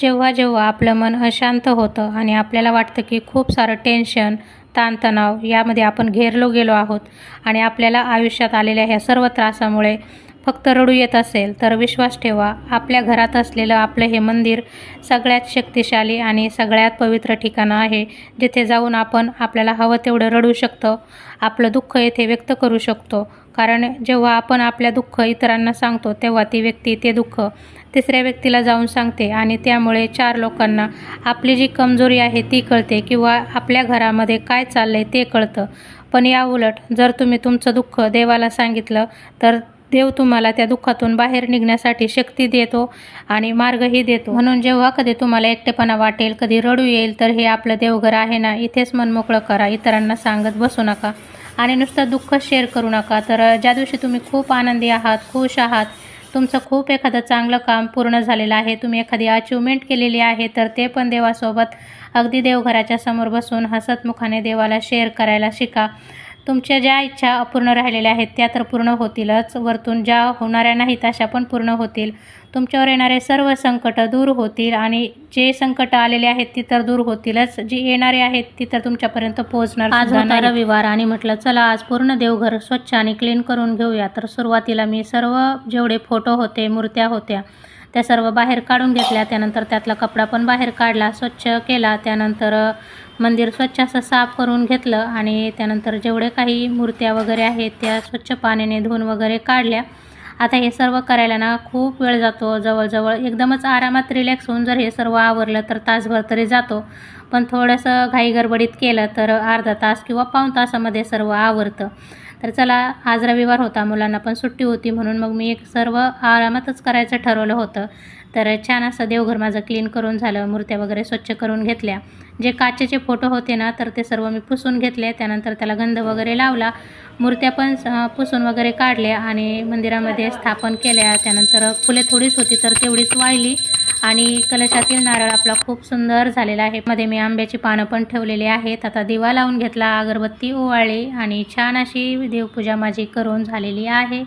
जेव्हा जेव्हा आपलं मन अशांत होतं आणि आपल्याला वाटतं की खूप सारं टेन्शन ताणतणाव यामध्ये आपण घेरलो गेलो आहोत आणि आपल्याला आयुष्यात आलेल्या ह्या सर्व त्रासामुळे फक्त रडू येत असेल तर विश्वास ठेवा. आपल्या घरात असलेलं आपलं हे मंदिर सगळ्यात शक्तिशाली आणि सगळ्यात पवित्र ठिकाणं आहे. जिथे जाऊन आपण आपल्याला हवं तेवढं रडू शकतो आपलं दुःख येथे व्यक्त करू शकतो. कारण जेव्हा आपण आपल्या दुःख इतरांना सांगतो तेव्हा ती व्यक्ती ते दुःख तिसऱ्या व्यक्तीला जाऊन सांगते आणि त्यामुळे चार लोकांना आपली जी कमजोरी आहे ती कळते किंवा आपल्या घरामध्ये काय चाललं आहे ते कळतं. पण या उलट जर तुम्ही तुमचं दुःख देवाला सांगितलं तर देव तुम्हाला त्या दुःखातून बाहेर निघण्यासाठी शक्ती देतो आणि मार्गही देतो. म्हणून जेव्हा कधी तुम्हाला एकटेपणा वाटेल कधी रडू येईल तर हे आपलं देवघर आहे ना इथेच मन मोकळं करा. इतरांना सांगत बसू नका आणि नुसतं दुःख शेअर करू नका. तर ज्या दिवशी तुम्ही खूप आनंदी आहात खुश आहात तुमचं खूप एखादं चांगलं काम पूर्ण झालेलं आहे तुम्ही एखादी अचिव्हमेंट केलेली आहे तर ते पण देवासोबत अगदी देवघराच्या समोर बसून हसतमुखाने देवाला शेअर करायला शिका. तुमच्या ज्या इच्छा अपूर्ण राहिलेल्या आहेत त्या तर पूर्ण होतीलच. वरतून ज्या होणाऱ्या नाहीत अशा पण पूर्ण होतील. तुमच्यावर येणारे सर्व संकट दूर होतील आणि जे संकट आलेले आहेत ती तर दूर होतीलच. जी येणारे आहेत ती तर तुमच्यापर्यंत पोहोचणार आज होता रविवार आणि म्हटलं चला आज पूर्ण देवघर स्वच्छ आणि क्लीन करून घेऊया. तर सुरुवातीला मी सर्व जेवढे फोटो होते मूर्त्या होत्या त्या सर्व बाहेर काढून घेतल्या. त्यानंतर त्यातला कपडा पण बाहेर काढला स्वच्छ केला. त्यानंतर मंदिर स्वच्छ असं साफ करून घेतलं आणि त्यानंतर जेवढे काही मूर्त्या वगैरे आहेत त्या स्वच्छ पाण्याने धुवून वगैरे काढल्या. आता हे सर्व करायला ना खूप वेळ जातो. जवळजवळ एकदमच आरामात रिलॅक्स होऊन जर हे सर्व आवरलं तर तासभर तरी जातो. पण थोडंसं घाई गडबडीत केलं तर अर्धा तास किंवा पाऊण तासामध्ये सर्व आवरतं. तर चला आज रविवार होता मुलांना पण सुट्टी होती म्हणून मग मी एक सर्व आरामातच करायचं ठरवलं होतं. तर छान असं देवघर माझं क्लीन करून झालं मूर्त्या वगैरे स्वच्छ करून घेतल्या. जे काचेचे फोटो होते ना तर ते सर्व मी पुसून घेतले त्यानंतर त्याला गंध वगैरे लावला. मूर्त्या पण पुसून वगैरे काढल्या आणि मंदिरामध्ये स्थापन केल्या. त्यानंतर फुले थोडीच होती तर तेवढीच वाळली. आणि कलशातील नारळ आपला खूप सुंदर झालेला आहे. मध्ये मी आंब्याची पानं पण ठेवलेली आहेत. आता दिवा लावून घेतला अगरबत्ती ओवाळली आणि छान अशी देवपूजा माझी करून झालेली आहे.